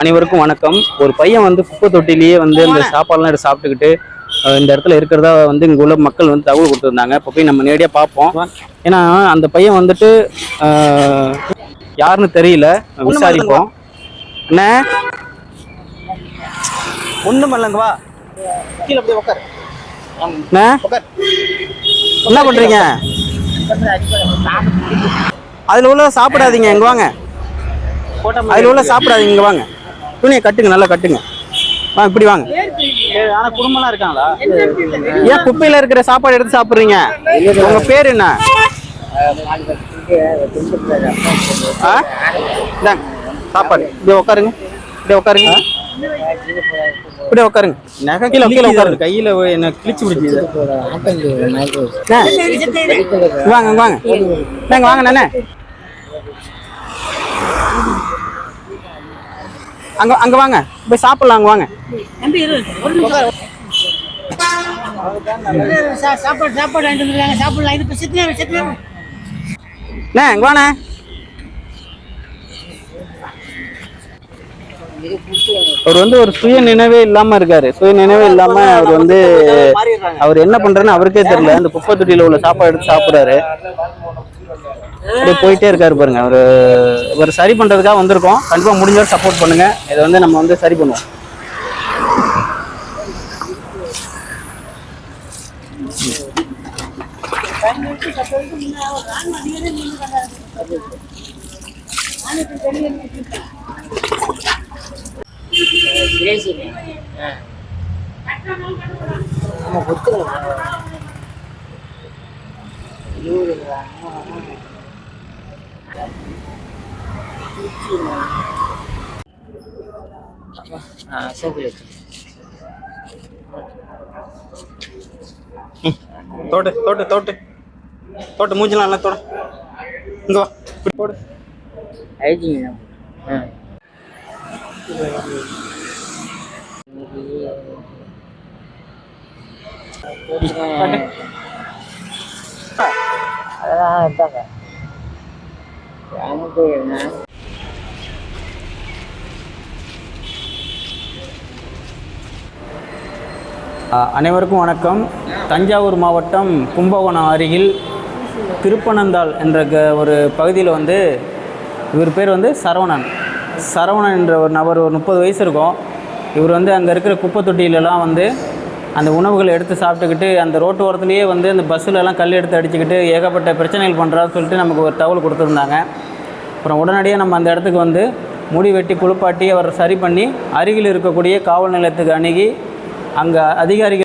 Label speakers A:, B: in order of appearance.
A: அனைவருக்கும் வணக்கம். ஒரு பையன் வந்து குப்பை தொட்டிலேயே வந்து இந்த சாப்பாடுலாம் எடுத்து சாப்பிட்டுக்கிட்டு இந்த இடத்துல இருக்கிறதா வந்து இங்க உள்ள மக்கள் வந்து தகவல் கொடுத்துருந்தாங்க. இப்போ போய் நம்ம நேரடியாக பார்ப்போம். ஏன்னா அந்த பையன் வந்துட்டு யாருன்னு தெரியல. விசாரிப்போம். என்ன
B: ஒண்ணும் இல்லைங்க வா. கீழே அப்படியே உட்காரு
A: என்ன பண்றீங்க? அதுல உள்ள சாப்பிடாதீங்க இங்க வாங்க. அதுல உள்ள சாப்பிடாதீங்க இங்க வாங்க. துணியை கட்டுங்க நல்லா கட்டுங்க. வாங்க இப்படி வாங்க.
B: ஆனா குடும்பம்லாம் இருக்காங்களா?
A: ஏன் குப்பையில இருக்கிற சாப்பாடு எடுத்து சாப்பிடுறீங்க? உங்க பேர் என்ன? ஆ? சாப்பாடு. இப்படி உட்காருங்க இப்படி உட்காருங்க இப்படி உட்காருங்க கீழே கீழே உட்காருங்க கையில என்ன கிழிச்சு பிடிச்சிது வாங்க வாங்க நாங்க வாங்க நானே. அங்க அங்க வாங்க. போய் சாப்பிடலாம் அங்க வாங்க.
C: சாப்பாடு சாப்பாடு சாப்பிடலாம். இது
A: அண்ணே இங்க வாண்ணே. அவர் வந்து ஒரு சுய நினைவே இல்லாம இருக்காரு. சுய நினைவே இல்லாம அவர் வந்து அவர் என்ன பண்றேன்னு அவருக்கே தெரியல. அந்த குப்பை தொட்டியில உள்ள சாப்பாடு எடுத்து சாப்பிடுறாரு. அப்படியே போயிட்டே இருக்காரு பாருங்க. ஒரு இவர் சரி பண்றதுக்காக வந்திருக்கோம். கண்டிப்பா முடிஞ்ச சப்போர்ட் பண்ணுங்க. இதை வந்து நம்ம வந்து சரி பண்ணுவோம். தோட்டு தோட்டு தோட்டு. தோட்டு மூஞ்சலாம் நல்லா தோடு. இங்க வா. இப்படி போடு அஹ் அனைவருக்கும் வணக்கம். தஞ்சாவூர் மாவட்டம் கும்பகோணம் அருகில் திருப்பனந்தாள் என்ற க- ஒரு பகுதியில் வந்து இவர் பேர் வந்து சரவணன். சரவணன் என்ற ஒரு நபர் ஒரு முப்பது வயசு இருக்கும். இவர் வந்து அங்கே இருக்கிற குப்பை தொட்டியிலலாம் வந்து அந்த உணவுகளை எடுத்து சாப்பிட்டுக்கிட்டு அந்த ரோட்டு ஓரத்துலேயே வந்து அந்த பஸ்ஸுலலாம் கல் எடுத்து அடிச்சுக்கிட்டு ஏகப்பட்ட பிரச்சனைகள் பண்ணுறான்னு சொல்லிட்டு நமக்கு ஒரு தகவல் கொடுத்துருந்தாங்க. அப்புறம் உடனடியாக நம்ம அந்த இடத்துக்கு வந்து முடி வெட்டி குளிப்பாட்டி அவர் சரி பண்ணி அருகில் இருக்கக்கூடிய காவல் நிலையத்துக்கு அணுகி அங்கே அதிகாரிகள்